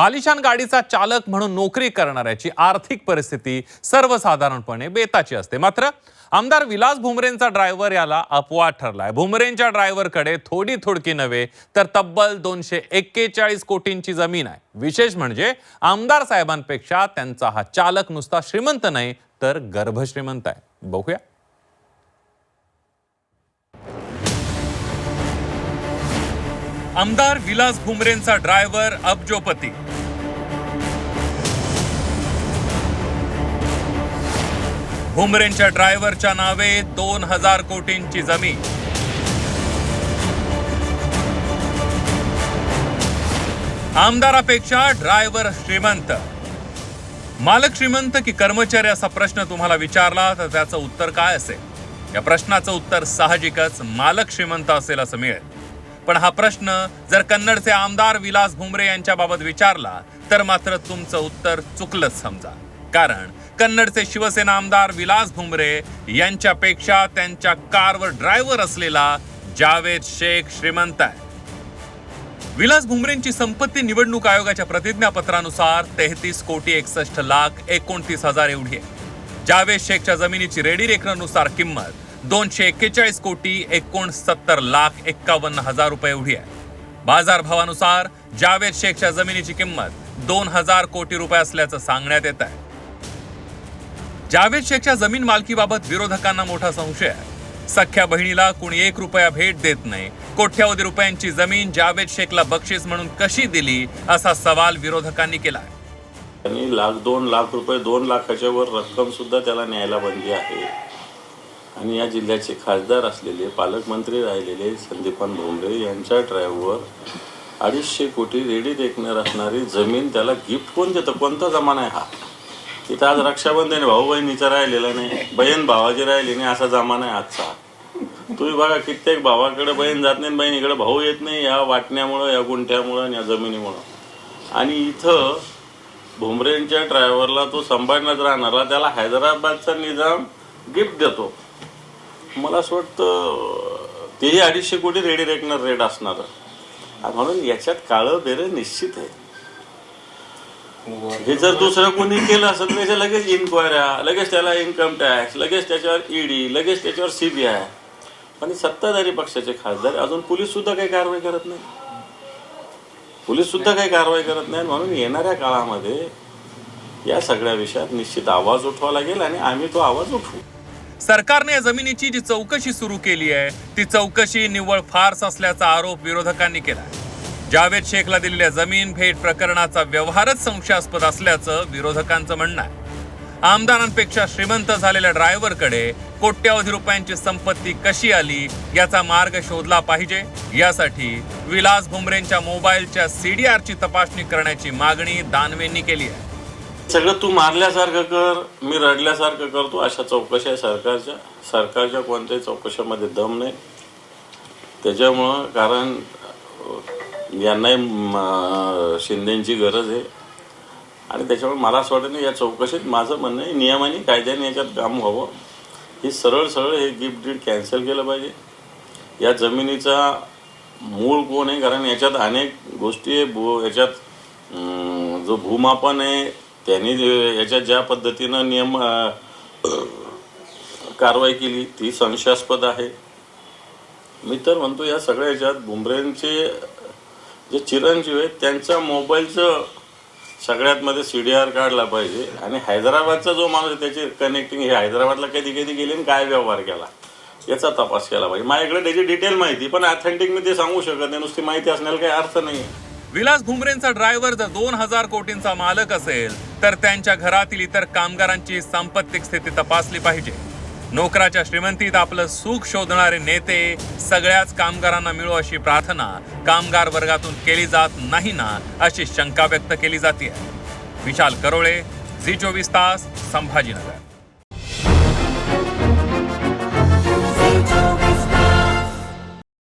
आलिशान गाडीचा चालक म्हणून नोकरी करणाऱ्याची आर्थिक परिस्थिती सर्वसाधारणपणे बेताची असते. मात्र आमदार विलास भुमरेंचा ड्रायव्हर याला अपवाद ठरलाय. भुमरेंच्या ड्रायव्हरकडे थोडी थोडकी नव्हे तर तब्बल दोनशे एक्केचाळीस कोटींची जमीन आहे. विशेष म्हणजे आमदार साहेबांपेक्षा त्यांचा हा चालक नुसता श्रीमंत नाही तर गर्भश्रीमंत आहे. बघूया. आमदार विलास भुमरेंचा ड्रायव्हर अब्जोपती. भुमरेंच्या ड्रायव्हरच्या नावे दोन हजार कोटींची जमीन. आमदारापेक्षा ड्रायव्हर श्रीमंत. मालक श्रीमंत की कर्मचारी असा प्रश्न तुम्हाला विचारला तर त्याचं उत्तर काय असेल? या प्रश्नाचं उत्तर साहजिकच मालक श्रीमंत असेल असं मिळेल. पण हा प्रश्न जर कन्नडचे आमदार विलास भुमरे यांच्याबाबत विचारला तर मात्र तुमचं उत्तर चुकलंच समजा. कारण कन्नडचे शिवसेना आमदार विलास भुमरे यांच्यापेक्षा त्यांच्या कारवर ड्रायव्हर असलेला जावेद शेख श्रीमंत आहे. विलास भुमरेंची संपत्ती निवडणूक आयोगाच्या प्रतिज्ञापत्रानुसार तेहतीस कोटी एकसष्ट लाख एकोणतीस हजार एवढी आहे. जावेद शेखच्या जमिनीची रेडी रेकननुसार किंमत दोनशे एक्केचाळीस कोटी एकोणसत्तर लाख एक्कावन्न हजार रुपये एवढी आहे. बाजारभावानुसार जावेद शेखच्या जमिनीची किंमत दोन हजार कोटी रुपये असल्याचं सांगण्यात येत आहे. जावेद शेखच्या जमीन मालकीबाबत विरोधकांना मोठा संशय. आहे सख्या बहिणीला कुणी एक रुपया भेट देत नाही. कोट्यावधी रुपयांची जमीन जावेद शेखला बक्षीस म्हणून कशी दिली असा सवाल विरोधकांनी केला आहे आणि लाख दोन लाख रुपये दोन लाखाच्या वर रक्कम सुद्धा त्याला न्यायला बंदी आहे. आणि या जिल्ह्याचे खासदार असलेले पालकमंत्री राहिलेले संदीपान भोंगरे यांच्या ड्रायव्हर अडीचशे कोटी रेडी देखणार असणारी जमीन त्याला गिफ्ट कोण देतं कोणता जमाना आहे हा? तिथं आज रक्षाबंधन भाऊ बहिणीचा राहिलेला नाही. बहीण भावाची राहिली नाही असा जमाना आहे आजचा. तुम्ही बघा कित्येक भावाकडे बहीण जात नाही बहिणीकडे भाऊ येत नाही या वाटण्यामुळं या गुंठ्यामुळं आणि या जमिनीमुळं. आणि इथं भुमरेंच्या ड्रायव्हरला तो संभाळण्यात राहणारा त्याला हैदराबादचा निजाम गिफ्ट देतो. मला असं वाटतं तेही अडीचशे कोटी रेडी रेकणार रेट असणार. म्हणून याच्यात काळं बेरं निश्चित आहे. हे जर दुसरं कोणी केलं असेल तर त्याच्या लगेच इन्क्वायऱ्या लगेच त्याला इन्कम टॅक्स लगेच त्याच्यावर ईडी लगेच त्याच्यावर सीबीआय आणि सत्ताधारी पक्षाचे खासदार अजून पोलीस सुद्धा काही कारवाई करत नाही. पोलीस सुद्धा काही कारवाई करत नाही. म्हणून येणाऱ्या काळामध्ये या सगळ्या विषयात निश्चित आवाज उठवा लागेल आणि आम्ही तो आवाज उठवू. सरकारने या जमिनीची जी चौकशी सुरू केली आहे ती चौकशी निव्वळ फार्स असल्याचा आरोप विरोधकांनी केला आहे जावेद शेखला दिलेल्या जमीन भेट प्रकरणाचा व्यवहारच संशयास्पद असल्याचं विरोधकांचं म्हणणं आहे. आमदारांपेक्षा श्रीमंत झालेल्या ड्रायव्हरकडे कोट्यावधी रुपयांची संपत्ती कशी आली याचा मार्ग शोधला पाहिजे? यासाठी विलास भुमरेंच्या मोबाईलच्या सीडीआरची तपासणी करण्याची मागणी दानवेंनी केली आहे. सगळं तू मारल्यासारखं कर मी रडल्यासारखं करतो अशा चौकशा सरकारच्या. सरकारच्या कोणत्याही चौकशामध्ये दम नाही. त्याच्यामुळं कारण यांनाही म, शिंदेची गरज आहे. आणि त्याच्यामुळे मला असं वाटतं नाही या चौकशीत माझं म्हणणं आहे नियमाने कायद्याने याच्यात काम व्हावं. हे सरळ सरळ हे गिफ्ट डीड कॅन्सल केलं पाहिजे. या जमिनीचा मूळ कोण आहे? कारण याच्यात अनेक गोष्टी आहे भू याच्यात जो भूमापन आहे त्यांनी याच्यात ज्या पद्धतीनं नियम कारवाई केली ती संशयास्पद आहे. मी तर म्हणतो या सगळ्या याच्यात बुमरेंचे जे चिरंजीव आहेत त्यांच्या मोबाईलचं सगळ्यात मध्ये सी डी आर काढला पाहिजे. आणि हैदराबादचा जो माणूस आहे त्याची कनेक्टिंग हे हैदराबादला कधी कधी गेले आणि काय व्यवहार केला याचा तपास केला पाहिजे. माझ्याकडे त्याची डिटेल माहिती पण ऑथेंटिक मी ते सांगू शकत नाही. नुसती माहिती असण्याला काही अर्थ नाही विलास भुमरेंचा ड्रायव्हर जर दोन हजार कोटींचा मालक असेल तर त्यांच्या घरातील इतर कामगारांची सांपत्तिक स्थिती तपासली पाहिजे. नोकराच्या श्रीमंतीत आपलं सुख शोधणारे नेते सगळ्याच कामगारांना मिळो अशी प्रार्थना कामगार वर्गातून केली जात नाही ना अशी शंका व्यक्त केली जाते विशाल करोळे झी चोवीस तास संभाजीनगर.